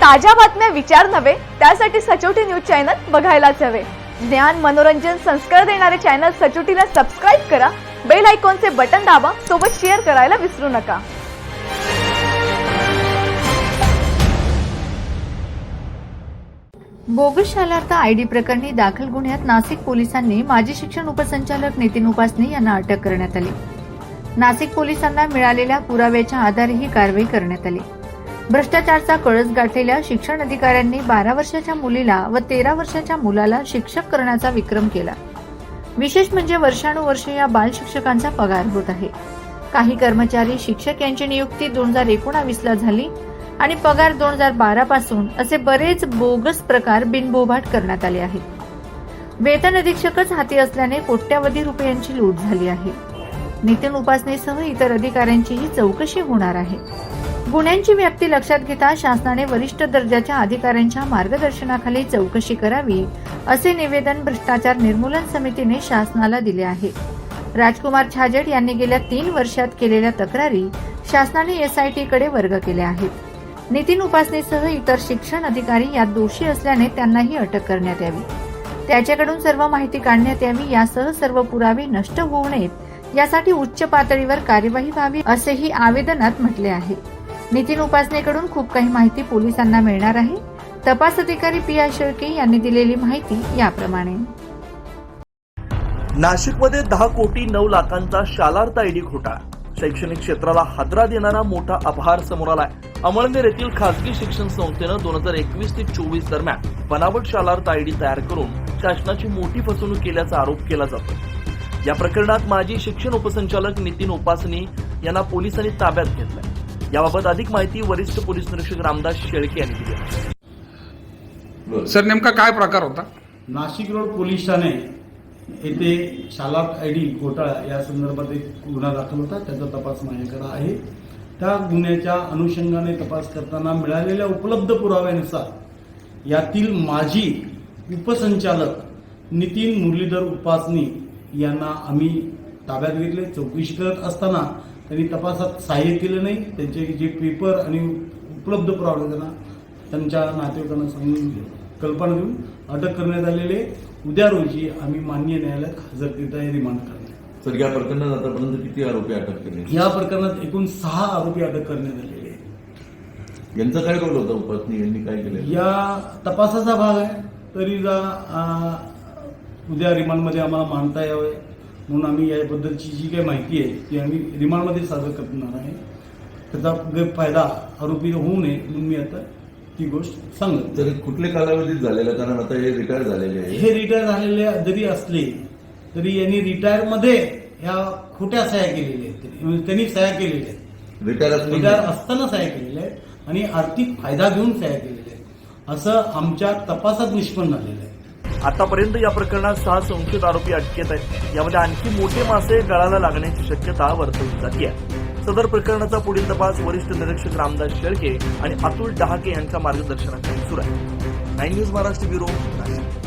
ताज्या बातम्या विचार नव्हे त्यासाठी सचोटी न्यूज चॅनल बघायलाच हवे. ज्ञान मनोरंजन संस्कार देणारे चॅनल सचोटीला सबस्क्राईब करा बेल आयकॉनचे बटन दाबा सोबत शेअर करायला विसरू नका. बोगस शालार्थ आयडी प्रकरणी दाखल गुन्ह्यात नाशिक पोलिसांनी माजी शिक्षण उपसंचालक नितीन उपासनी यांना अटक करण्यात आली. नाशिक पोलिसांना मिळालेल्या पुराव्याच्या आधारे ही कारवाई करण्यात आली. भ्रष्टाचारचा कळस गाठलेल्या शिक्षण अधिकाऱ्यांनी बारा वर्षाच्या मुलीला व तेरा वर्षाच्या मुलाला शिक्षक करण्याचा विक्रम केला. विशेष म्हणजे वर्षानुवर्ष या बाल शिक्षकांचा पगार होत आहे. काही कर्मचारी शिक्षक यांची नियुक्ती दोन हजार एकोणावीसला झाली आणि पगार दोन हजार बारा पासून असे बरेच बोगस प्रकार बिनबोभाट करण्यात आले आहेत. वेतन अधीक्षकच हाती असल्याने कोट्यावधी रुपयांची लूट झाली आहे. नितीन उपासनेसह इतर अधिकाऱ्यांचीही चौकशी होणार आहे. गुन्ह्यांची व्याप्ती लक्षात घेता शासनाने वरिष्ठ दर्जाच्या अधिकाऱ्यांच्या मार्गदर्शनाखाली चौकशी करावी असे निवेदन भ्रष्टाचार निर्मूलन समितीने शासनाला दिले आहे. राजकुमार छाजेड यांनी गेल्या तीन वर्षात केलेल्या तक्रारी शासनाने एसआयटी कडे वर्ग केल्या आहेत. नितीन उपासनेसह इतर शिक्षण अधिकारी यात दोषी असल्याने त्यांनाही अटक करण्यात यावी. त्याच्याकडून सर्व माहिती काढण्यात यावी यासह सर्व पुरावे नष्ट होऊ नयेत यासाठी उच्च पातळीवर कार्यवाही व्हावी असेही आवेदनात म्हटले आहे. नितीन उपासनेकडून खूप काही माहिती पोलिसांना मिळणार आहे. तपास अधिकारी पी आय शेळके यांनी दिलेली माहिती याप्रमाणे. नाशिकमध्ये दहा कोटी नऊ लाखांचा शालार्थ आयडी घोटाळा. शैक्षणिक क्षेत्राला हादरा देणारा मोठा अपहार समोर आलाय. अमळनेर येथील खासगी शिक्षण संस्थेनं दोन हजार एकवीस ते चोवीस दरम्यान बनावट शालार्थ आयडी तयार करून शासनाची मोठी फसवणूक केल्याचा आरोप केला जातो या प्रकरणात माजी शिक्षण उपसंचालक नितीन उपासनी यांना पोलिसांनी ताब्यात घेतलं याबाबत अधिक माहिती वरिष्ठ पोलीस निरीक्षक रामदास शेळके यांनी दिली सर नेमका काय प्रकार होता? नाशिक रोड पोलीस ठाणे येथे शालात आय डी घोटाळा या संदर्भात एक गुन्हा दाखल होता. त्याचा तपास माझ्याकडे आहे. त्या गुन्ह्याच्या अनुषंगाने तपास करताना मिळालेल्या उपलब्ध पुराव्यानुसार यातील माजी उपसंचालक नितीन मुरलीधर उपासनी यांना आम्ही ताब्यात घेतले. चौकशी करत असताना त्यांनी तपासात सहाय्य केलं नाही. त्यांचे जे पेपर आणि उपलब्ध पुरावे त्यांना त्यांच्या नातेवाईकांना सांगून कल्पना देऊन अटक करण्यात आलेले उद्या रोजी आम्ही मान्य न्यायालयात हजर आहे रिमांड करण्यात सर या प्रकरणात आतापर्यंत किती आरोपी अटक केले? या प्रकरणात एकूण सहा आरोपी अटक करण्यात आलेले यांचा काय रोल होता? उपासनी यांनी काय केलं? या तपासाचा भाग आहे. तरी जा उद्या रिमांडमध्ये आम्हाला मांडता यावे. म्हणून आम्ही याबद्दलची जी काही माहिती आहे ती आम्ही रिमांडमध्ये सादर करणार आहे. त्याचा गैरफायदा आरोपी होऊ नये म्हणून मी आता ती गोष्ट सांगत तर कुठल्या कालावधीत झालेलं? कारण आता हे रिटायर झालेले आहे. हे रिटायर झालेले जरी असले तरी यांनी रिटायरमध्ये ह्या खोट्या सह्या केलेल्या आहेत त्यांनी. म्हणजे त्यांनी सह्या केलेल्या आहेत. रिटायर रिटायर असताना असताना सह्या केलेल्या आहेत आणि आर्थिक फायदा घेऊन सह्या केलेल्या आहेत. असं आमच्या तपासात निष्पन्न झालेलं आहे. आतापर्यंत या प्रकरणात सहा संशयित आरोपी अटकेत आहेत. यामध्ये आणखी मोठे मासे गळाला लागण्याची शक्यता वर्तवली जाते आहे. सदर प्रकरणाचा पुढील तपास वरिष्ठ निरीक्षक रामदास शेळके आणि अतुल डहाके यांच्या मार्गदर्शनाखाली सुरू आहे. Nine news Maharashtra bureau Nashik.